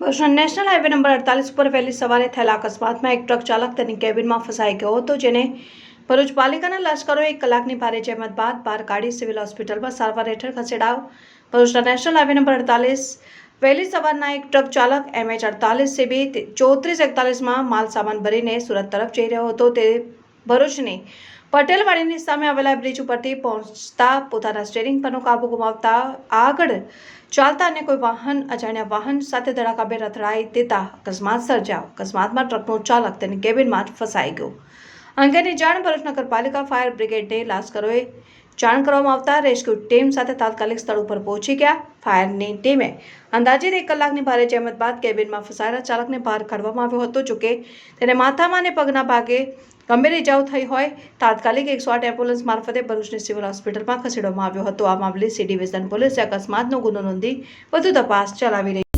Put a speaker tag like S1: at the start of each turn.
S1: ભરૂચના national highway number અડતાલીસ ઉપર વહેલી સવારે થયેલા અકસ્માતમાં એક ટ્રક ચાલક તેની કેબિનમાં ફસાઈ ગયો હતો, જેને ભરૂચ પાલિકાના લશ્કરોએ એક કલાકની ભારે જહેમત બાદ બહાર કાઢી સિવિલ હોસ્પિટલમાં સારવાર હેઠળ ખસેડાયો. ભરૂચના નેશનલ હાઈવે નંબર અડતાલીસ વહેલી સવારના એક ટ્રક ચાલક એમએચ અડતાલીસ, સીબી ચોત્રીસ એકતાલીસમાં માલ સામાન ભરીને સુરત તરફ જઈ રહ્યો હતો. તે ભરૂચની પટેલવાડીની સામે આવેલા બ્રિજ ઉપરથી પહોંચતા પોતાના સ્ટેરિંગ પરનો કાબુ ગુમાવતા આગળ ચાલતા અને કોઈ વાહન, અજાણ્યા વાહન સાથે ધડાકાભેર અથડાઈ દેતા અકસ્માત સર્જાયો. અકસ્માતમાં ટ્રકનો ચાલક તેની કેબિનમાં ફસાઈ ગયો. અંગેની જાણ ભરૂચ નગરપાલિકા ફાયર બ્રિગેડને લાશ્કરોએ જાણ કરવામાં આવતા રેસ્ક્યુ ટીમ સાથે તાત્કાલિક સ્થળ ઉપર પહોંચી ગયા. ફાયરની ટીમે અંદાજિત એક કલાકની ભારે જહેમત બાદ કેબિનમાં ફસાયેલા ચાલકને બહાર કાઢવામાં આવ્યો હતો, જોકે તેને માથામાં અને પગના ભાગે ગંભીર ઇજાઓ થઈ હોય, તાત્કાલિક એકસો આઠ એમ્બ્યુલન્સ મારફતે ભરૂચની સિવિલ હોસ્પિટલમાં ખસેડવામાં આવ્યો હતો. આ મામલે સી ડિવિઝન પોલીસે અકસ્માતનો ગુનો નોંધી વધુ તપાસ ચલાવી રહી